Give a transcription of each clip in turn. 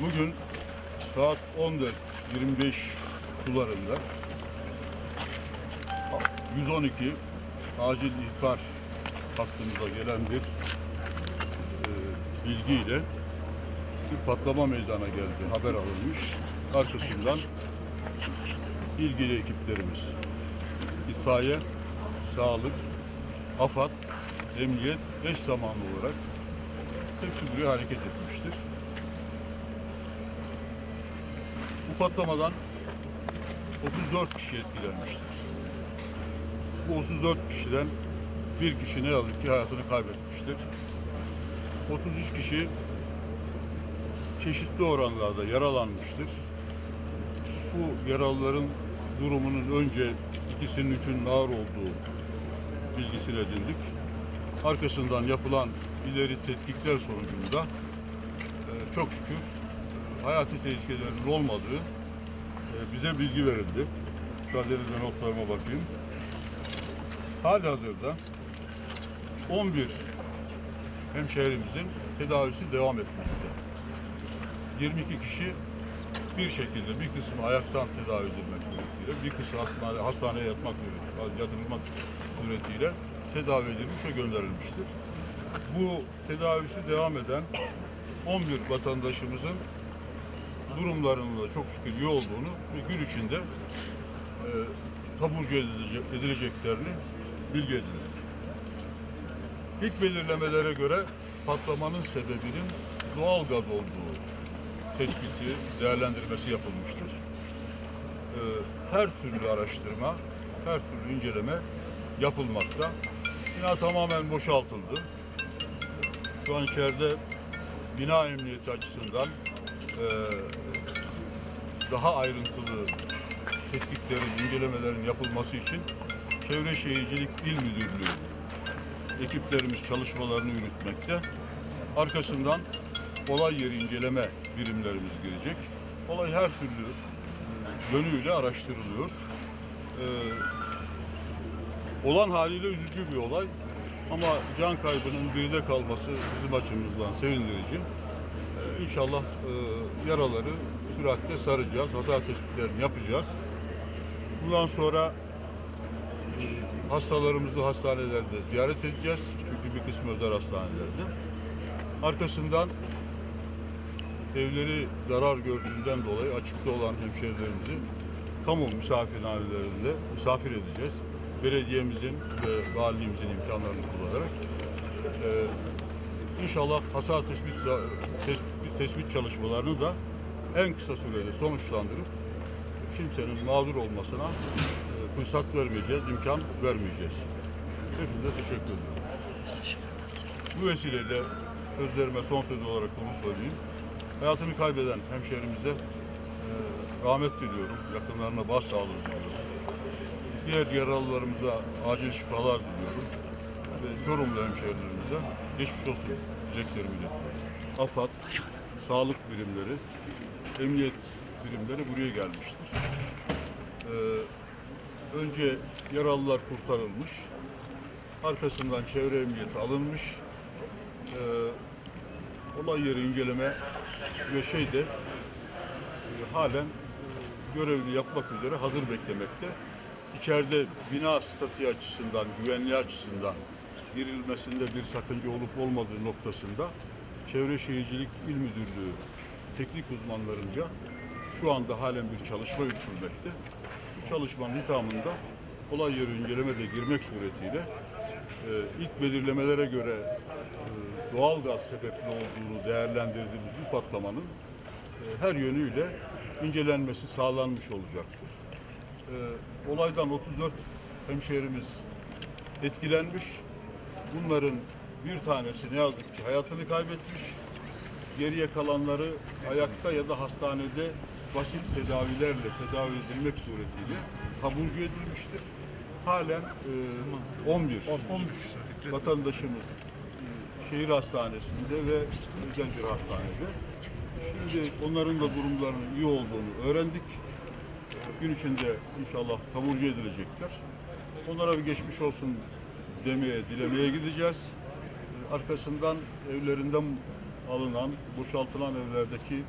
Bugün saat 14.25 sularında 112 acil ihbar hattımıza gelen bir e, bilgiyle bir patlama meydana geldi. Haber alınmış. Arkasından ilgili ekiplerimiz itfaiye, sağlık, AFAD, emniyet eş zamanlı olarak hepsi buraya hareket etmiştir. Bu patlamadan 34 kişi etkilenmiştir. Bu 34 kişiden bir kişi ne yazık ki hayatını kaybetmiştir. 33 kişi çeşitli oranlarda yaralanmıştır. Bu yaralıların durumunun önce ikisinin üçün ağır olduğu bilgisini edindik. Arkasından yapılan ileri tetkikler sonucunda e, çok şükür hayati tehlikelerinin olmadığı e, bize bilgi verildi. Müsaadenizle notlarıma bakayım. Hali hazırda 11 hemşehrimizin tedavisi devam etmekte. 22 kişi bir şekilde bir kısmı ayaktan tedavi edilmek suretiyle, bir kısmı hastane, hastaneye yatmak yatırılmak suretiyle tedavi edilmiş ve gönderilmiştir. Bu tedavisi devam eden 11 vatandaşımızın durumlarının da çok şükür iyi olduğunu ve gün içinde e, taburcu edilecek, edileceklerini bilgi edildik. İlk belirlemelere göre patlamanın sebebinin doğal gaz olduğu tespiti, değerlendirmesi yapılmıştır. Ee, her türlü araştırma, her türlü inceleme yapılmakta. Bina tamamen boşaltıldı. Şu an içeride bina emniyeti açısından e, daha ayrıntılı tetkiklerin, incelemelerin yapılması için Çevre Şehircilik İl Müdürlüğü ekiplerimiz çalışmalarını yürütmekte. Arkasından olay yeri inceleme birimlerimiz girecek. Olay her türlü yönüyle araştırılıyor. Ee, olan haliyle üzücü bir olay. Ama can kaybının birde kalması bizim açımızdan sevindirici. Ee, inşallah e, yaraları süratle saracağız. Hasar tespitlerini yapacağız. Bundan sonra e, hastalarımızı hastanelerde ziyaret edeceğiz. Çünkü bir kısmı özel hastanelerde. Arkasından evleri zarar gördüğünden dolayı açıkta olan hemşehrilerimizi kamu misafirhanelerinde misafir edeceğiz. Belediyemizin ve valiliğimizin imkanlarını kullanarak e, inşallah hasar tespit, tespit, tespit çalışmalarını da en kısa sürede sonuçlandırıp kimsenin mağdur olmasına e, fırsat vermeyeceğiz, imkan vermeyeceğiz. Hepinize teşekkür ediyorum. Bu vesileyle sözlerime son söz olarak bunu söyleyeyim. Hayatını kaybeden hemşehrimize e, rahmet diliyorum. Yakınlarına başsağlığı diliyorum. Diğer yaralılarımıza acil şifalar diliyorum. Ve Çorumlu hemşehrilerimize geçmiş olsun dileklerimi iletiyorum. AFAD, sağlık birimleri, emniyet birimleri buraya gelmiştir. Ee, önce yaralılar kurtarılmış, arkasından çevre emniyeti alınmış, Ee, olay yeri inceleme ve şey de e, halen görevini yapmak üzere hazır beklemekte. İçeride bina statü açısından, güvenliği açısından girilmesinde bir sakınca olup olmadığı noktasında Çevre Şehircilik İl Müdürlüğü teknik uzmanlarınca şu anda halen bir çalışma yürütülmekte. Bu çalışmanın hitamında olay yeri inceleme de girmek suretiyle e, ilk belirlemelere göre e, doğal gaz sebepli olduğunu değerlendirdiğimiz bu patlamanın e, her yönüyle incelenmesi sağlanmış olacaktır. E, olaydan 34 hemşehrimiz etkilenmiş. Bunların bir tanesi ne yazık ki hayatını kaybetmiş. Geriye kalanları ayakta ya da hastanede basit tedavilerle tedavi edilmek suretiyle taburcu edilmiştir. Halen e, 11 vatandaşımız e, şehir hastanesinde ve özel bir hastanede. Şimdi onların da durumlarının iyi olduğunu öğrendik. Gün içinde inşallah taburcu edilecekler. Onlara bir geçmiş olsun demeye, dilemeye gideceğiz. E, Arkasından evlerinden alınan, boşaltılan evlerdeki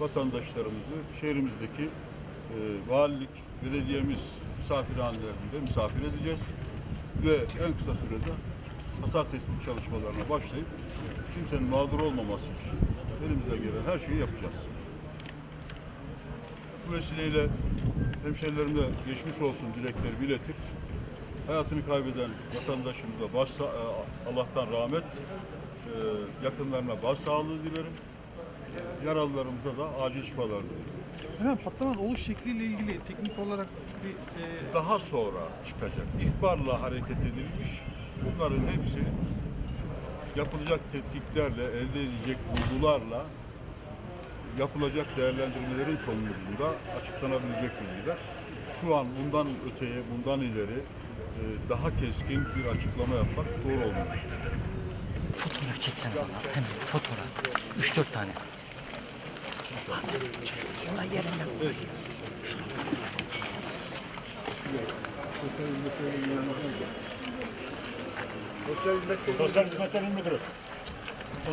vatandaşlarımızı şehrimizdeki e, valilik, belediyemiz misafirhanelerinde misafir edeceğiz. Ve en kısa sürede hasar tespit çalışmalarına başlayıp kimsenin mağdur olmaması için elimizde gelen her şeyi yapacağız. Bu vesileyle hemşerilerime geçmiş olsun dilekleri iletir. Hayatını kaybeden vatandaşımıza baş, sa- e, Allah'tan rahmet, yakınlarına başsağlığı dilerim. Yaralılarımıza da acil şifalar dilerim. Efendim patlamanın oluş şekliyle ilgili teknik olarak bir e, Daha sonra çıkacak. İhbarla hareket edilmiş. Bunların hepsi yapılacak tetkiklerle, elde edilecek bulgularla yapılacak değerlendirmelerin sonucunda açıklanabilecek bilgiler. Şu an bundan öteye, bundan ileri e, daha keskin bir açıklama yapmak doğru olmayacak. Fotoğraf çeksene bana. Hemen fotoğraf. 3-4 tane. Şuna yerine. Sosyal hizmetlerin müdürü.